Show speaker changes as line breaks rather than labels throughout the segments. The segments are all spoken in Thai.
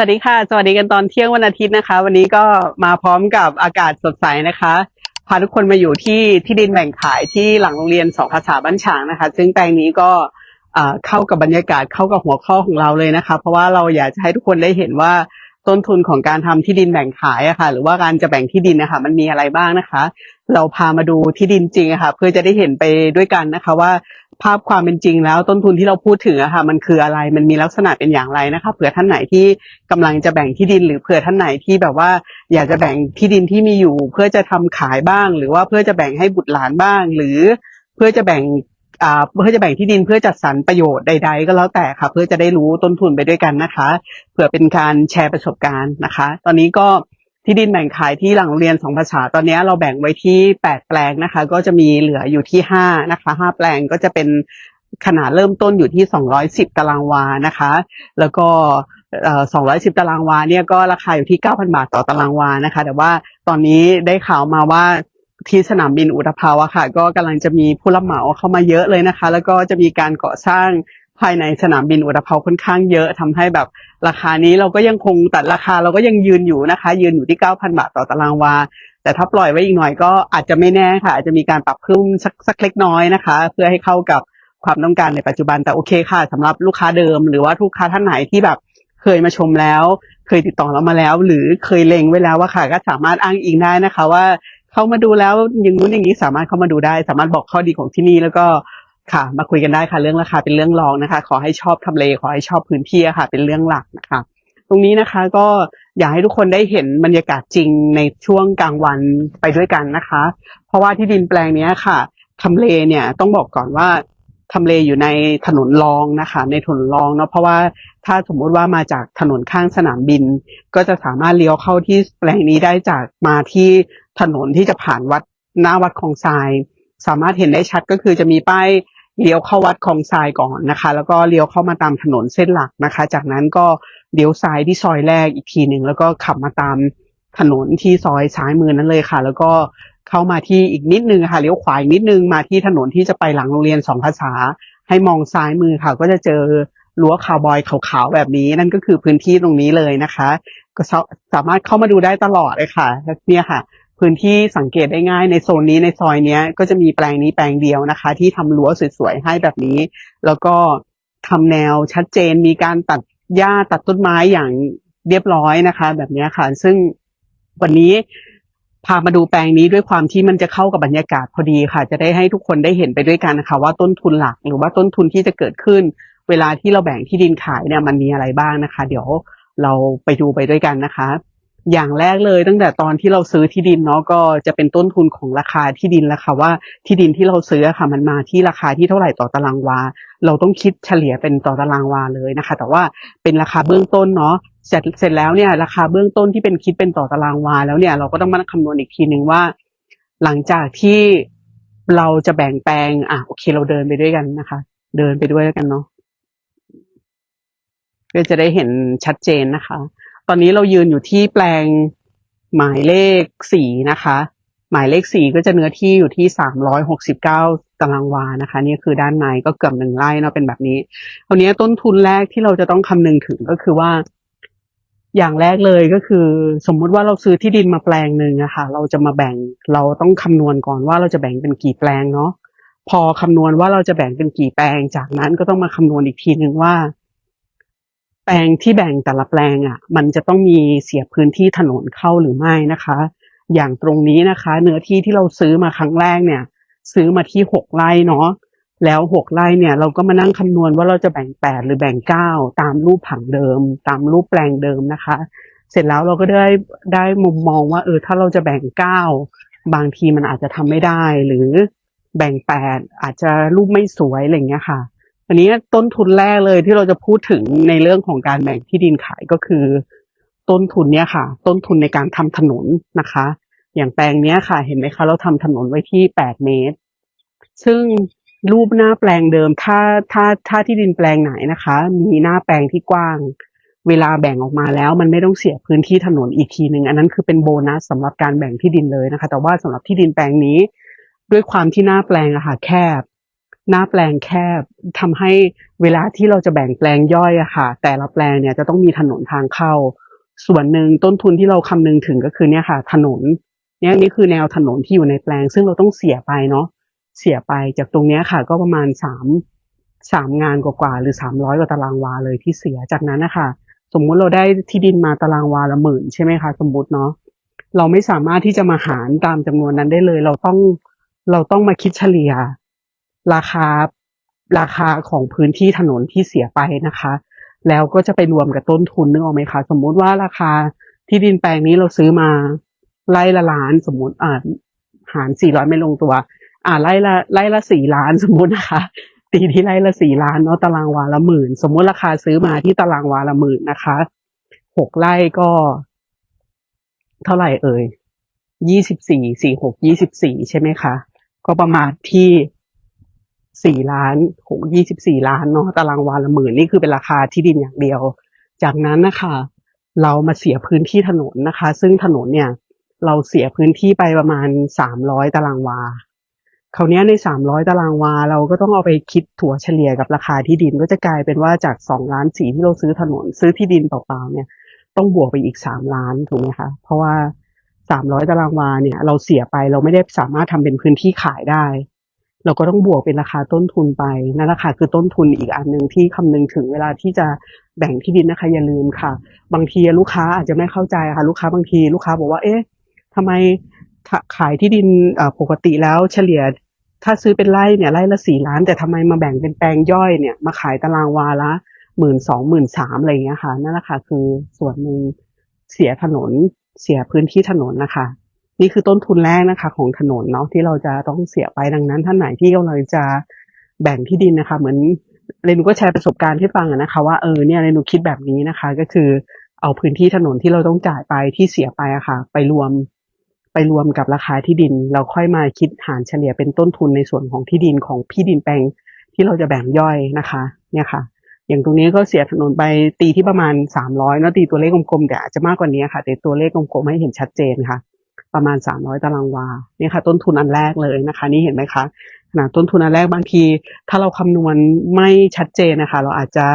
วัสดีค่ะ สวัสดีกันตอนเที่ยงวันอาทิตย์นะคะ วันนี้ก็มาพร้อมกับอากาศสดใสนะคะ พาทุกคนมาอยู่ที่ที่ดินแบ่งขายที่หลังโรงเรียนสองภาษาบ้านฉางนะคะ ซึ่งแปลงนี้ก็เอ่อเข้ากับบรรยากาศเข้ากับหัวข้อของเราเลยนะคะ เพราะว่าเราอยากจะให้ทุกคนได้เห็นว่า ต้นทุนของการทำที่ดินแบ่งขายอะค่ะ หรือว่าการจะแบ่งที่ดินนะคะมันมีอะไรบ้างนะคะ เราพามาดูที่ดินจริงอะค่ะ เพื่อจะได้เห็นไปด้วยกันนะคะว่าภาพความเป็นจริงแล้วต้นทุนที่เราพูดถึงอะค่ะ มันคืออะไรมันมีลักษณะเป็นอย่างไรนะคะเผื่อท่านไหนที่กำลังจะแบ่งที่ดิน หรือเผื่อท่านไหนที่แบบว่า อยากจะแบ่งที่ดินที่มีอยู่ เพื่อจะทำขายบ้าง หรือว่าเพื่อจะแบ่งให้บุตรหลานบ้าง หรือเพื่อจะแบ่ง อ่าเพื่อจะแบ่งที่ดินเพื่อจัดสรรประโยชน์ใด ๆ ก็แล้วแต่ค่ะ เพื่อจะได้รู้ต้นทุนไปด้วยกันนะคะ เผื่อเป็นการแชร์ประสบการณ์นะคะ ตอนนี้ก็ที่ดินแบ่งขายที่หลังโรงเรียนสองภาษาตอนนี้เราแบ่งไว้ที่แปดแปลงนะคะ ก็จะมีเหลืออยู่ที่ห้านะคะห้าแปลงก็จะเป็นขนาดเริ่มต้นอยู่ที่ 210 ตารางวานะคะ แล้วก็เอ่อ210 ตารางวาเนี่ยก็ราคาอยู่ที่ 9,000 บาทต่อตารางวานะคะ แต่ว่าตอนนี้ได้ข่าวมาว่า ที่สนามบินอุตภาวะค่ะ ก็กำลังจะมีผู้รับเหมาเข้ามาเยอะเลยนะคะ แล้วก็จะมีการก่อสร้างภายในสนามบินอุตภาวค่อนข้างเยอะทำให้แบบราคานี้เราก็ยังคงแต่ราคาเราก็ยังยืนอยู่นะคะ ยืนอยู่ที่ 9,000 บาทต่อตารางวา แต่ถ้าปล่อยไว้อีกหน่อยก็อาจจะไม่แน่ค่ะ อาจจะมีการปรับเพิ่มสักสักเล็กน้อยนะคะ เพื่อให้เข้ากับความต้องการในปัจจุบันแต่โอเคค่ะสำหรับลูกค้าเดิม หรือว่าลูกค้าท่านไหนที่แบบเคยมาชมแล้ว เคยติดต่อเรามาแล้ว หรือเคยเล็งไว้แล้วว่าค่ะ ก็สามารถอ้างอิงได้นะคะว่า เขามาดูแล้วอย่างนู้นอย่างนี้สามารถเข้ามาดูได้ สามารถบอกข้อดีของที่นี่แล้วก็ค่ะ มาคุยกันได้ค่ะ เรื่องราคาเป็นเรื่องรองนะคะ ขอให้ชอบทำเลขอให้ชอบพื้นที่ค่ะ เป็นเรื่องหลักนะคะ ตรงนี้นะคะก็อยากให้ทุกคนได้เห็นบรรยากาศจริงในช่วงกลางวันไปด้วยกันนะคะ เพราะว่าที่ดินแปลงนี้ค่ะทำเลเนี่ยต้องบอกก่อนว่าทำเลอยู่ในถนนรองนะคะ ในถนนรองเนาะเพราะว่าถ้าสมมุติว่ามาจากถนนข้างสนามบิน ก็จะสามารถเลี้ยวเข้าที่แปลงนี้ได้จากมาที่ ถนนที่จะผ่านวัดหน้าวัดคลองทราย สามารถเห็นได้ชัดก็คือจะมีป้ายเลี้ยวเข้าวัดคลองทรายก่อนนะคะ แล้วก็เลี้ยวเข้ามาตามถนนเส้นหลักนะคะ จากนั้นก็เลี้ยวซ้ายที่ซอยแรกอีกทีหนึ่งแล้วก็ขับมาตามถนนที่ซอยซ้ายมือนั้นเลยค่ะ แล้วก็เข้ามาที่อีกนิดนึงค่ะเลี้ยวขวาอีกนิดนึงมาที่ถนนที่จะไปหลังโรงเรียนสองภาษา ให้มองซ้ายมือค่ะ ก็จะเจอรั้วคาวบอยขาวๆแบบนี้ นั่นก็คือพื้นที่ตรงนี้เลยนะคะ ก็สาสามารถเข้ามาดูได้ตลอดเลยค่ะเนี่ยค่ะ พื้นที่สังเกตได้ง่ายในโซนนี้ในซอยเนี้ยก็จะมีแปลงนี้แปลงเดียวนะคะ ที่ทำรั้วสวยๆให้แบบนี้ แล้วก็ทำแนวชัดเจนมีการตัดหญ้าตัดต้นไม้อย่างเรียบร้อยนะคะ แบบนี้ค่ะ ซึ่งวันนี้พามาดูแปลงนี้ด้วยความที่มันจะเข้ากับบรรยากาศพอดีค่ะ จะได้ให้ทุกคนได้เห็นไปด้วยกันนะคะ ว่าต้นทุนหลักหรือว่าต้นทุนที่จะเกิดขึ้น เวลาที่เราแบ่งที่ดินขายเนี่ยมันมีอะไรบ้างนะคะ เดี๋ยวเราไปดูไปด้วยกันนะคะ อย่างแรกเลยตั้งแต่ตอนที่เราซื้อที่ดินเนาะก็จะเป็นต้นทุนของราคาที่ดินแล้วค่ะว่าที่ดินที่เราซื้อค่ะมันมาที่ราคาที่เท่าไหร่ต่อตารางวา เราต้องคิดเฉลี่ยเป็นต่อตารางวาเลยนะคะ แต่ว่าเป็นราคาเบื้องต้นเนาะเสร็จเสร็จแล้วเนี่ยราคาเบื้องต้นที่เป็นคิดเป็นต่อตารางวา แล้วเนี่ยเราก็ต้องมาคำนวณอีกทีหนึ่งว่า หลังจากที่เราจะแบ่งแปลงอะโอเคเราเดินไปด้วยกันนะคะ เดินไปด้วยกันเนาะเพื่อจะได้เห็นชัดเจนนะคะ ตอนนี้เรายืนอยู่ที่แปลงหมายเลขสี่นะคะ หมายเลขสี่ก็จะเนื้อที่อยู่ที่สามร้อยหกสิบเก้าตารางวานะคะ นี่คือด้านในก็เกือบหนึ่งไร่เนาะเป็นแบบนี้คราวนี้ต้นทุนแรกที่เราจะต้องคำนึงถึงก็คือว่า อย่างแรกเลยก็คือ สมมุติว่าเราซื้อที่ดินมาแปลงหนึ่งอะค่ะเราจะมาแบ่งเราต้องคำนวณก่อนว่าเราจะแบ่งเป็นกี่แปลงเนาะพอคำนวณว่าเราจะแบ่งเป็นกี่แปลงจากนั้นก็ต้องมาคำนวณอีกทีหนึ่งว่า ลงที่แบ่งแต่ละแปลงอะ มันจะต้องมีเสียพื้นที่ถนนเข้าหรือไม่นะคะ อย่างตรงนี้นะคะ เนื้อที่ที่เราซื้อมาครั้งแรกเนี่ย ซื้อมาที่หกไร่เนาะแล้วหกไร่เนี่ย เราก็มานั่งคำนวณว่าเราจะแบ่งแปดหรือแบ่งเก้าตามรูปผังเดิม ตามรูปแปลงเดิมนะคะ เสร็จแล้วเราก็ได้ได้มุมมองว่าเออถ้าเราจะแบ่งเก้าบางทีมันอาจจะทำไม่ได้หรือแบ่งแปดอาจจะรูปไม่สวยอะไรเงี้ยค่ะ อันนี้ต้นทุนแรกเลยที่เราจะพูดถึงในเรื่องของการแบ่งที่ดินขายก็คือ ต้นทุนเนี่ยค่ะ ต้นทุนในการทำถนนนะคะ อย่างแปลงเนี้ยค่ะ เห็นไหมคะเราทำถนนไว้ที่แปดเมตร ซึ่งรูปหน้าแปลงเดิม ถ้าถ้าถ้าที่ดินแปลงไหนนะคะ มีหน้าแปลงที่กว้าง เวลาแบ่งออกมาแล้ว มันไม่ต้องเสียพื้นที่ถนนอีกทีหนึ่งอันนั้นคือเป็นโบนัสสำหรับการแบ่งที่ดินเลยนะคะ แต่ว่าสำหรับที่ดินแปลงนี้ ด้วยความที่หน้าแปลงอะค่ะแคบ หน้าแปลงแคบทำให้เวลาที่เราจะแบ่งแปลงย่อยอะค่ะ แต่ละแปลงเนี่ยจะต้องมีถนนทางเข้า ส่วนหนึ่งต้นทุนที่เราคำนึงถึงก็คือเนี่ยค่ะ ถนนเนี่ยนี่คือแนวถนนที่อยู่ในแปลง ซึ่งเราต้องเสียไปเนาะเสียไปจากตรงเนี้ยค่ะ ก็ประมาณสามสามงานกว่าๆหรือสามร้อยกว่าตารางวาเลยที่เสียจากนั้นนะคะสมมุติเราได้ที่ดินมาตารางวาละหมื่นใช่ไหมคะสมมติเนาะเราไม่สามารถที่จะมาหารตามจำนวนนั้นได้เลย เราต้องเราต้องมาคิดเฉลี่ย ราคาราคาของพื้นที่ถนนที่เสียไปนะคะ แล้วก็จะไปรวมกับต้นทุนนึกออกไหมคะ สมมุติว่าราคาที่ดินแปลงนี้เราซื้อมาไร่ละล้านสมมติอ่าหารสี่ร้อยไม่ลงตัว อ่าไร่ละไร่ละสี่ล้านสมมุตินะคะตีที่ไร่ละสี่ล้านเนาะตารางวาละหมื่น สมมุติราคาซื้อมาที่ตารางวาละหมื่นนะคะหกไร่ก็ เท่าไหร่เอ่ยยี่สิบสี่สี่หกยี่สิบสี่ใช่ไหมคะ ก็ประมาณที่ สี่ล้านหกยี่สิบสี่ล้านเนาะตารางวาละหมื่นนี่คือเป็นราคาที่ดินอย่างเดียว จากนั้นนะคะ เรามาเสียพื้นที่ถนนนะคะ ซึ่งถนนเนี่ย เราเสียพื้นที่ไปประมาณสามร้อยตารางวาคราวเนี้ยในสามร้อยตารางวา เราก็ต้องเอาไปคิดถั่วเฉลี่ยกับราคาที่ดินก็จะกลายเป็นว่าจากสองล้านสี่ที่เราซื้อถนนซื้อที่ดินเปล่าๆเนี่ย ต้องบวกไปอีกสามล้านถูกไหมคะเพราะว่าสามร้อยตารางวาเนี่ย เราเสียไปเราไม่ได้สามารถทำเป็นพื้นที่ขายได้ เราก็ต้องบวกเป็นราคาต้นทุนไปนั่นแหละค่ะคือต้นทุนอีกอันหนึ่งที่คำนึงถึงเวลาที่จะแบ่งที่ดินนะคะอย่าลืมค่ะ บางทีลูกค้าอาจจะไม่เข้าใจค่ะ ลูกค้าบางทีลูกค้าบอกว่า เอ๊ะทำไมขายที่ดินปกติแล้วเฉลี่ย ถ้าซื้อเป็นไร่เนี่ยไร่ละสี่ล้าน แต่ทำไมมาแบ่งเป็นแปลงย่อยเนี่ยมาขายตารางวาละหมื่นสองหมื่นสามอะไรอย่างเงี้ยค่ะนั่นแหละค่ะคือส่วนหนึ่งเสียถนนเสียพื้นที่ถนนนะคะ นี่คือต้นทุนแรกนะคะ ของถนนเนาะที่เราจะต้องเสียไปดังนั้น ท่านไหนที่กำลังจะแบ่งที่ดินนะคะ เหมือนเรนูก็แชร์ประสบการณ์ให้ฟังนะคะ ว่าเออเนี่ยเรนูคิดแบบนี้นะคะ ก็คือเอาพื้นที่ถนนที่เราต้องจ่ายไปที่เสียไปอะค่ะ ไปรวมไปรวมกับราคาที่ดิน เราค่อยมาคิดหารเฉลี่ยเป็นต้นทุนในส่วนของที่ดินของพี่ดินแปลงที่เราจะแบ่งย่อยนะคะ เนี่ยค่ะ อย่างตรงนี้ก็เสียถนนไปตีที่ประมาณสามร้อยเนะตีตัวเลขกลมๆแต่อาจจะมากกว่านี้ค่ะ แต่ตัวเลขกลมๆให้เห็นชัดเจนค่ะ ประมาณสามร้อยตารางวาเนี่ยค่ะต้นทุนอันแรกเลยนะคะ นี่เห็นไหมคะขนาดต้นทุนอันแรกบางที ถ้าเราคำนวณไม่ชัดเจนนะคะ เราอาจจะ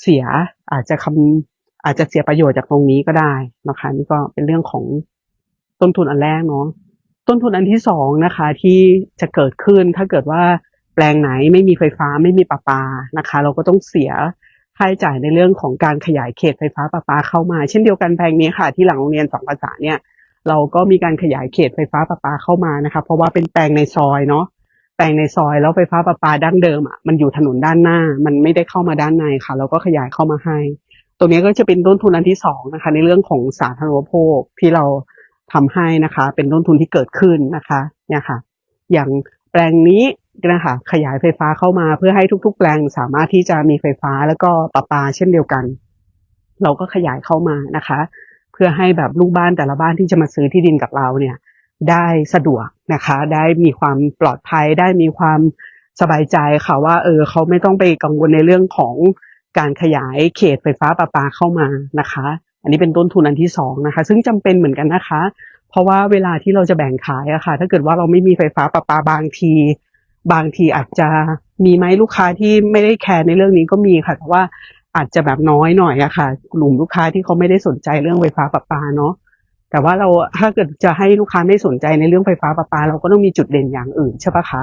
เสียอาจจะคำอาจจะเสียประโยชน์จากตรงนี้ก็ได้นะคะนี่ก็เป็นเรื่องของต้นทุนอันแรกเนาะต้นทุนอันที่สองนะคะ ที่จะเกิดขึ้นถ้าเกิดว่าแปลงไหนไม่มีไฟฟ้าไม่มีประปานะคะ เราก็ต้องเสียค่าใช้จ่ายในเรื่องของการขยายเขตไฟฟ้าประปาเข้ามา เช่นเดียวกันแปลงนี้ค่ะ ที่หลังโรงเรียนสองภาษาเนี่ย เราก็มีการขยายเขตไฟฟ้าประปาเข้ามานะคะเพราะว่าเป็นแปลงในซอยเนาะแปลงในซอยแล้วไฟฟ้าประปาดั้งเดิมอะมันอยู่ถนนด้านหน้า มันไม่ได้เข้ามาด้านในค่ะ เราก็ขยายเข้ามาให้ ตรงนี้ก็จะเป็นต้นทุนอันที่สองนะคะ ในเรื่องของสาธารณูปโภคที่เราทำให้นะคะ เป็นต้นทุนที่เกิดขึ้นนะคะเนี่ยค่ะ อย่างแปลงนี้นะคะขยายไฟฟ้าเข้ามาเพื่อให้ทุก ๆ แปลงสามารถที่จะมีไฟฟ้าแล้วก็ประปาเช่นเดียวกัน เราก็ขยายเข้ามานะคะ พื่อให้แบบลูกบ้านแต่ละบ้านที่จะมาซื้อที่ดินกับเราเนี่ยได้สะดวกนะคะ ได้มีความปลอดภัยได้มีความสบายใจค่ะว่าเออเขาไม่ต้องไปกังวลในเรื่องของการขยายเขตไฟฟ้าประปาเข้ามานะคะ อันนี้เป็นต้นทุนอันที่สองนะคะ ซึ่งจำเป็นเหมือนกันนะคะ เพราะว่าเวลาที่เราจะแบ่งขายอะค่ะ ถ้าเกิดว่าเราไม่มีไฟฟ้าประปาบางที บางทีอาจจะมีไหมลูกค้าที่ไม่ได้แคร์ในเรื่องนี้ก็มีค่ะแต่ว่า อาจจะแบบน้อยหน่อยอะค่ะกลุ่มลูกค้าที่เขาไม่ได้สนใจเรื่องไฟฟ้าประปาเนาะแต่ว่าเราถ้าเกิดจะให้ลูกค้าไม่สนใจในเรื่องไฟฟ้าประปา เราก็ต้องมีจุดเด่นอย่างอื่นใช่ปะคะ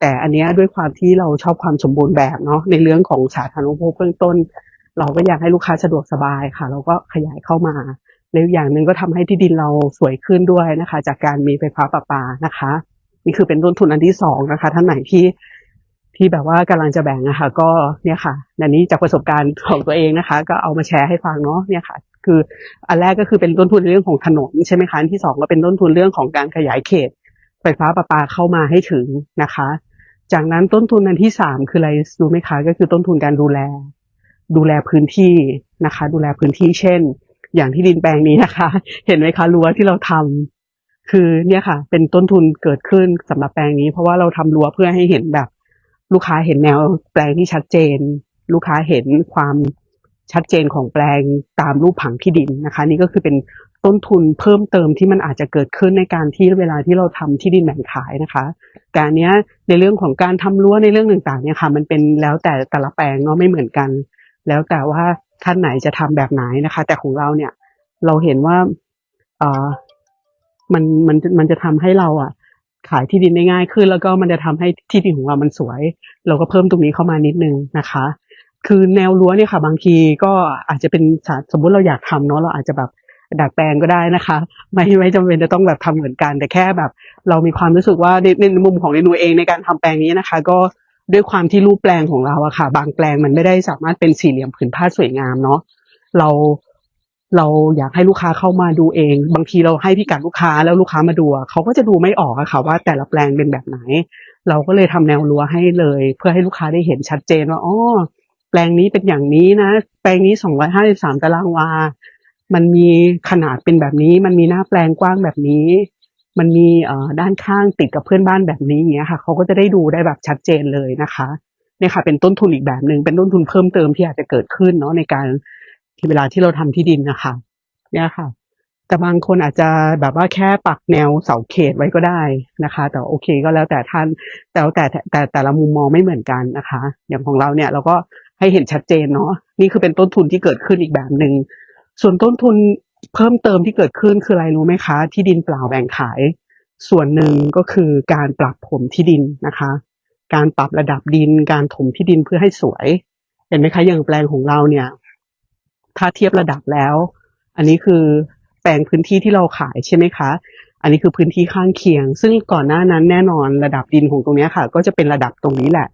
แต่อันนี้ด้วยความที่เราชอบความสมบูรณ์แบบเนาะในเรื่องของสาธารณูปโภคเบื้องต้น เราก็อยากให้ลูกค้าสะดวกสบายค่ะ เราก็ขยายเข้ามาแล้วอย่างหนึ่งก็ทำให้ที่ดินเราสวยขึ้นด้วยนะคะ จากการมีไฟฟ้าประปานะคะ นี่คือเป็นต้นทุนอันที่สองนะคะ ท่านไหนที่ ที่แบบว่ากำลังจะแบ่งนะคะก็เนี่ยค่ะอันนี้จากประสบการณ์ของตัวเองนะคะ ก็เอามาแชร์ให้ฟังเนาะเนี่ยค่ะ คืออันแรกก็คือเป็นต้นทุนเรื่องของถนนใช่ไหมคะอันที่สองก็เป็นต้นทุนเรื่องของการขยายเขต ไฟฟ้าประปาเข้ามาให้ถึงนะคะ จากนั้นต้นทุนอันที่สามคืออะไรรู้ไหมคะก็คือต้นทุนการดูแล ดูแลพื้นที่นะคะ ดูแลพื้นที่เช่น อย่างที่ดินแปลงนี้นะคะ เห็นไหมคะรั้วที่เราทำคือเนี่ยค่ะ เป็นต้นทุนเกิดขึ้นสำหรับแปลงนี้ เพราะว่าเราทำรั้วเพื่อให้เห็นแบบ ลูกค้าเห็นแนวแปลงที่ชัดเจน ลูกค้าเห็นความชัดเจนของแปลงตามรูปผังที่ดินนะคะ นี่ก็คือเป็นต้นทุนเพิ่มเติมที่มันอาจจะเกิดขึ้นในการที่เวลาที่เราทำที่ดินแบ่งขายนะคะ การเนี้ยในเรื่องของการทำรั้วในเรื่องต่างๆเนี่ยค่ะ มันเป็นแล้วแต่แต่ละแปลงเนาะไม่เหมือนกัน แล้วแต่ว่าท่านไหนจะทำแบบไหนนะคะ แต่ของเราเนี่ยเราเห็นว่าเออมันมันมันจะทำให้เราอะ ขายที่ดินได้ง่ายขึ้น แล้วก็มันจะทำให้ที่ดินของเรามันสวย เราก็เพิ่มตรงนี้เข้ามานิดนึงนะคะ คือแนวรั้วเนี่ยค่ะ บางทีก็อาจจะเป็นสมมุติเราอยากทำเนาะเราอาจจะแบบดัดแปลงก็ได้นะคะ ไม่ไม่จำเป็นจะต้องแบบทำเหมือนกัน แต่แค่แบบ เรามีความรู้สึกว่าในในมุมของเรนูเองในการทำแปลงนี้นะคะ ก็ด้วยความที่รูปแปลงของเราอะค่ะ บางแปลงมันไม่ได้สามารถเป็นสี่เหลี่ยมผืนผ้าสวยงามเนาะเรา เราอยากให้ลูกค้าเข้ามาดูเอง บางทีเราให้พิกัดลูกค้าแล้วลูกค้ามาดูเขาก็จะดูไม่ออกอะค่ะว่าแต่ละแปลงเป็นแบบไหน เราก็เลยทำแนวรั้วให้เลย เพื่อให้ลูกค้าได้เห็นชัดเจนว่าอ๋อแปลงนี้เป็นอย่างนี้นะ แปลงนี้สองร้อยห้าสิบสามตารางวา มันมีขนาดเป็นแบบนี้ มันมีหน้าแปลงกว้างแบบนี้ มันมีเอ่อด้านข้างติดกับเพื่อนบ้านแบบนี้เงี้ยค่ะเขาก็จะได้ดูได้แบบชัดเจนเลยนะคะเนี่ยค่ะเป็นต้นทุนอีกแบบหนึ่งเป็นต้นทุนเพิ่มเติมที่อาจจะเกิดขึ้นเนาะในการ เวลาที่เราทำที่ดินนะคะเนี่ยค่ะ แต่บางคนอาจจะแบบว่าแค่ปักแนวเสาเขตไว้ก็ได้นะคะ แต่โอเคก็แล้วแต่ท่านแต่แต่แต่แต่แต่ละมุมมองไม่เหมือนกันนะคะ อย่างของเราเนี่ยเราก็ให้เห็นชัดเจนเนาะนี่คือเป็นต้นทุนที่เกิดขึ้นอีกแบบหนึ่งส่วนต้นทุนเพิ่มเติมที่เกิดขึ้นคืออะไรรู้ไหมคะ ที่ดินเปล่าแบ่งขาย ส่วนหนึ่งก็คือการปรับผมที่ดินนะคะ การปรับระดับดิน การถมที่ดินเพื่อให้สวย เห็นไหมคะอย่างแปลงของเราเนี่ย ถ้าเทียบระดับแล้ว อันนี้คือแปลงพื้นที่ที่เราขายใช่ไหมคะ อันนี้คือพื้นที่ข้างเคียง ซึ่งก่อนหน้านั้นแน่นอนระดับดินของตรงนี้ค่ะ ก็จะเป็นระดับตรงนี้แหละ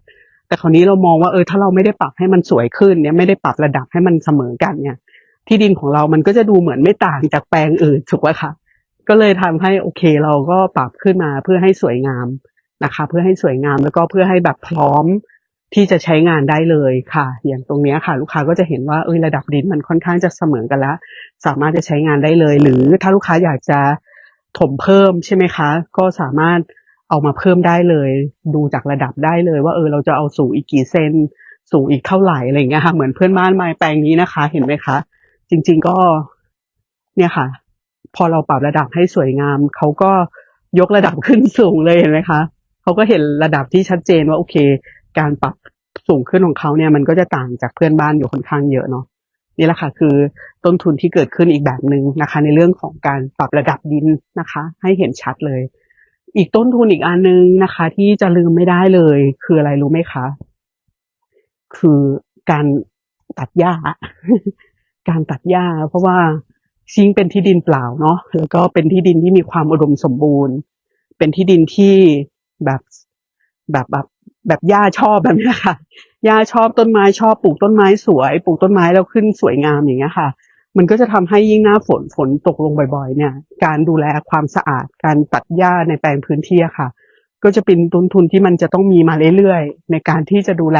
แต่คราวนี้เรามองว่าเออถ้าเราไม่ได้ปรับให้มันสวยขึ้นเนี่ยไม่ได้ปรับระดับให้มันเสมอกันเนี่ย ที่ดินของเรามันก็จะดูเหมือนไม่ต่างจากแปลงอื่นถูกไหมคะก็เลยทำให้โอเคเราก็ปรับขึ้นมาเพื่อให้สวยงามนะคะ เพื่อให้สวยงามแล้วก็เพื่อให้แบบพร้อม ที่จะใช้งานได้เลยค่ะ อย่างตรงนี้ค่ะ ลูกค้าก็จะเห็นว่าเออระดับดินมันค่อนข้างจะเสมอกันแล้ว สามารถจะใช้งานได้เลย หรือถ้าลูกค้าอยากจะถมเพิ่มใช่ไหมคะ ก็สามารถเอามาเพิ่มได้เลย ดูจากระดับได้เลย ว่าเออเราจะเอาสูงอีกกี่เซนสูงอีกเท่าไหร่อะไรเงี้ยค่ะ เหมือนเพื่อนบ้านไม้แปลงนี้นะคะ เห็นไหมคะ จริง ๆก็เนี่ยค่ะ พอเราปรับระดับให้สวยงามเขาก็ยกระดับขึ้นสูงเลยเห็นไหมคะเขาก็เห็นระดับที่ชัดเจนว่าโอเค การปรับ สูงขึ้นของเขาเนี่ยมันก็จะต่างจากเพื่อนบ้านอยู่ค่อนข้างเยอะเนาะนี่แหละค่ะคือต้นทุนที่เกิดขึ้นอีกแบบหนึ่งนะคะ ในเรื่องของการปรับระดับดินนะคะ ให้เห็นชัดเลย อีกต้นทุนอีกอันนึงนะคะ ที่จะลืมไม่ได้เลย คืออะไรรู้ไหมคะ คือการตัดหญ้า การตัดหญ้า เพราะว่าซิงเป็นที่ดินเปล่าเนาะแล้วก็เป็นที่ดินที่มีความอุดมสมบูรณ์ เป็นที่ดินที่แบบแบบแบบ แบบหญ้าชอบแบบนี้ค่ะหญ้าชอบต้นไม้ชอบปลูกต้นไม้สวย ปลูกต้นไม้แล้วขึ้นสวยงามอย่างเงี้ยค่ะ มันก็จะทำให้ยิ่งหน้าฝนฝนตกลงบ่อยๆ เนี่ย การดูแลความสะอาด การตัดหญ้าในแปลงพื้นที่อะค่ะ ก็จะเป็นต้นทุนที่มันจะต้องมีมาเรื่อยๆ ในการที่จะดูแล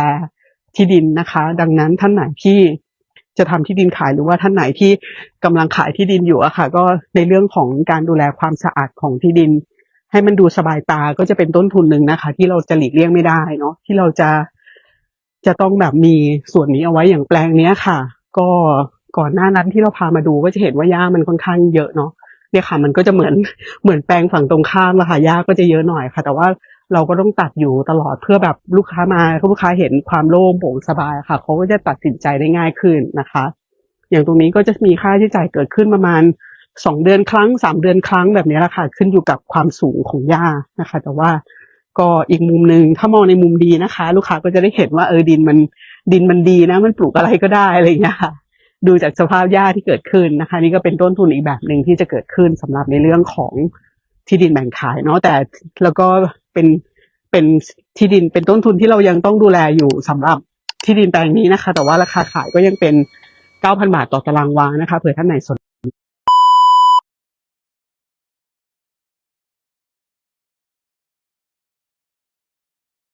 ที่ดินนะคะ ดังนั้นท่านไหนที่จะทำที่ดินขายหรือว่าท่านไหนที่กำลังขายที่ดินอยู่อะค่ะ ก็ในเรื่องของการดูแลความสะอาดของที่ดิน ให้มันดูสบายตาก็จะเป็นต้นทุนหนึ่งนะคะ ที่เราจะหลีกเลี่ยงไม่ได้เนาะที่เราจะจะต้องแบบมีส่วนนี้เอาไว้อย่างแปลงเนี้ยค่ะ ก็ก่อนหน้านั้นที่เราพามาดูก็จะเห็นว่าหญ้ามันค่อนข้างเยอะเนาะเนี่ยค่ะ มันก็จะเหมือนเหมือนแปลงฝั่งตรงข้ามอะค่ะหญ้าก็จะเยอะหน่อยค่ะ แต่ว่าเราก็ต้องตัดอยู่ตลอดเพื่อแบบลูกค้ามาลูกค้าเห็นความโล่งโปร่งสบายค่ะเขาก็จะตัดสินใจได้ง่ายขึ้นนะคะ อย่างตรงนี้ก็จะมีค่าใช้จ่ายเกิดขึ้นประมาณ สองเดือนครั้งสามเดือนครั้งแบบนี้แหละค่ะ ขึ้นอยู่กับความสูงของหญ้านะคะ แต่ว่าก็อีกมุมหนึ่งถ้ามองในมุมดีนะคะ ลูกค้าก็จะได้เห็นว่าเออดินมันดินมันดีนะ มันปลูกอะไรก็ได้อะไรอย่างเงี้ยค่ะ ดูจากสภาพหญ้าที่เกิดขึ้นนะคะ นี่ก็เป็นต้นทุนอีกแบบหนึ่งที่จะเกิดขึ้นสำหรับในเรื่องของที่ดินแบ่งขายเนาะแต่แล้วก็เป็นเป็นที่ดินเป็นต้นทุนที่เรายังต้องดูแลอยู่สำหรับที่ดินแปลงนี้นะคะ แต่ว่าราคาขายก็ยังเป็น 9,000 บาทต่อตารางวานะคะเผื่อท่านไหนสน